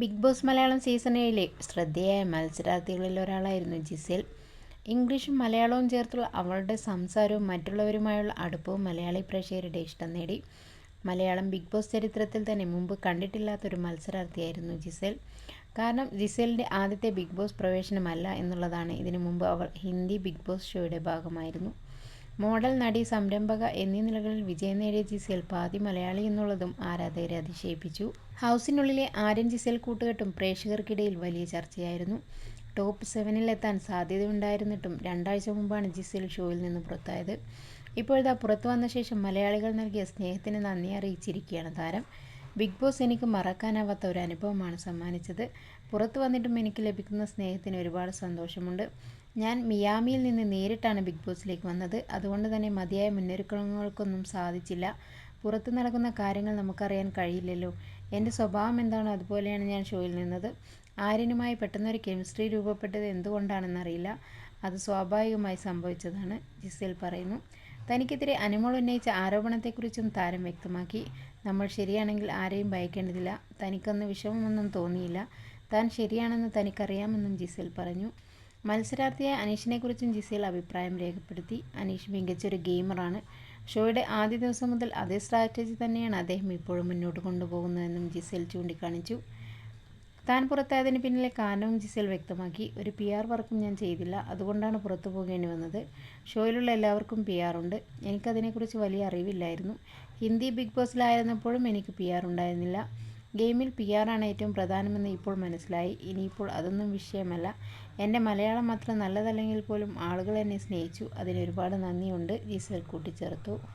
Big boss Malayalam season ഏഴിലെ ശ്രദ്ധേയ മത്സരാർത്ഥികളിൽ ഒരാളായിരുന്നു ജിസേൽ. ഇംഗ്ലീഷും മലയാളവും ചേർത്തുള്ള അവളുടെ സംസാരവും മറ്റുള്ളവരുമായുള്ള അടുപ്പവും മലയാളി പ്രേക്ഷകരുടെ ഇഷ്ടം നേടി. മലയാളം ബിഗ് ബോസ് ചരിത്രത്തിൽ തന്നെ മുമ്പ് കണ്ടിട്ടില്ലാത്തൊരു മത്സരാർത്ഥിയായിരുന്നു ജിസേൽ. കാരണം ജിസേലിന്റെ ആദ്യത്തെ ബിഗ് ബോസ് പ്രവേശനമല്ല എന്നുള്ളതാണ്. ഇതിനു മുമ്പ് അവൾ ഹിന്ദി ബിഗ് ബോസ് ഷോയുടെ ഭാഗമായിരുന്നു. മോഡൽ നടി സംരംഭക എന്നീ നിലകളിൽ വിജയം നേടിയ ജിസേൽ പാതി മലയാളി എന്നുള്ളതും ആരാധകരെ അതിശയിപ്പിച്ചു. ഹൗസിനുള്ളിലെ ആര്യൻ ജിസേൽ കൂട്ടുകെട്ടും പ്രേക്ഷകർക്കിടയിൽ വലിയ ചർച്ചയായിരുന്നു. ടോപ്പ് സെവനിലെത്താൻ സാധ്യതയുണ്ടായിരുന്നിട്ടും രണ്ടാഴ്ച മുമ്പാണ് ജിസേൽ ഷോയിൽ നിന്ന് പുറത്തായത്. ഇപ്പോഴത്തെ പുറത്തു വന്ന ശേഷം മലയാളികൾ നൽകിയ സ്നേഹത്തിന് നന്ദി അറിയിച്ചിരിക്കുകയാണ് താരം. ബിഗ് ബോസ് എനിക്ക് മറക്കാനാവാത്ത ഒരു അനുഭവമാണ് സമ്മാനിച്ചത്. പുറത്തു വന്നിട്ടും എനിക്ക് ലഭിക്കുന്ന സ്നേഹത്തിന് ഒരുപാട് സന്തോഷമുണ്ട്. ഞാൻ മിയാമിയിൽ നിന്ന് നേരിട്ടാണ് ബിഗ് ബോസിലേക്ക് വന്നത്. അതുകൊണ്ട് തന്നെ മതിയായ മുന്നൊരുക്കങ്ങൾക്കൊന്നും സാധിച്ചില്ല. പുറത്ത് നടക്കുന്ന കാര്യങ്ങൾ നമുക്കറിയാൻ കഴിയില്ലല്ലോ. എന്റെ സ്വഭാവം എന്താണോ? അതുപോലെയാണ് ഞാൻ ഷോയിൽ നിന്നത്. ആര്യനുമായി പെട്ടെന്നൊരു കെമിസ്ട്രി രൂപപ്പെട്ടത് എന്തുകൊണ്ടാണെന്നറിയില്ല. അത് സ്വാഭാവികമായി സംഭവിച്ചതാണ് ജിസേൽ പറയുന്നു. തനിക്കെതിരെ അനുമോൾ ഉന്നയിച്ച ആരോപണത്തെക്കുറിച്ചും താരം വ്യക്തമാക്കി. നമ്മൾ ശരിയാണെങ്കിൽ ആരെയും ഭയക്കേണ്ടതില്ല. തനിക്കൊന്ന് വിഷമമൊന്നും തോന്നിയില്ല. താൻ ശരിയാണെന്ന് തനിക്കറിയാമെന്നും ജിസേൽ പറഞ്ഞു. മത്സരാർത്ഥിയായ അനീഷിനെക്കുറിച്ചും ജിസേൽ അഭിപ്രായം രേഖപ്പെടുത്തി. അനീഷ് മികച്ചൊരു ഗെയിമറാണ്. ഷോയുടെ ആദ്യ ദിവസം മുതൽ അതേ സ്ട്രാറ്റജി തന്നെയാണ് അദ്ദേഹം ഇപ്പോഴും മുന്നോട്ട് കൊണ്ടുപോകുന്നതെന്നും ജിസേൽ ചൂണ്ടിക്കാണിച്ചു. താൻ പുറത്തായതിന് പിന്നിലെ കാരണവും ജിസേൽ വ്യക്തമാക്കി. ഒരു പി ആർ വർക്കും ഞാൻ ചെയ്തില്ല. അതുകൊണ്ടാണ് പുറത്തു പോകേണ്ടി വന്നത്. ഷോയിലുള്ള എല്ലാവർക്കും പി ആർ ഉണ്ട്. എനിക്കതിനെക്കുറിച്ച് വലിയ അറിവില്ലായിരുന്നു. ഹിന്ദി ബിഗ് ബോസിലായിരുന്നപ്പോഴും എനിക്ക് പി ആർ ഉണ്ടായിരുന്നില്ല. ഗെയിമിൽ പി ആറാണ് ഏറ്റവും പ്രധാനമെന്ന് ഇപ്പോൾ മനസ്സിലായി. ഇനിയിപ്പോൾ അതൊന്നും വിഷയമല്ല. എന്റെ മലയാളം അത്ര നല്ലതല്ലെങ്കിൽ പോലും ആളുകൾ എന്നെ സ്നേഹിച്ചു. അതിന് ഒരുപാട് നന്ദിയുണ്ട്. ജിസേൽ കൂട്ടിച്ചേർത്തു.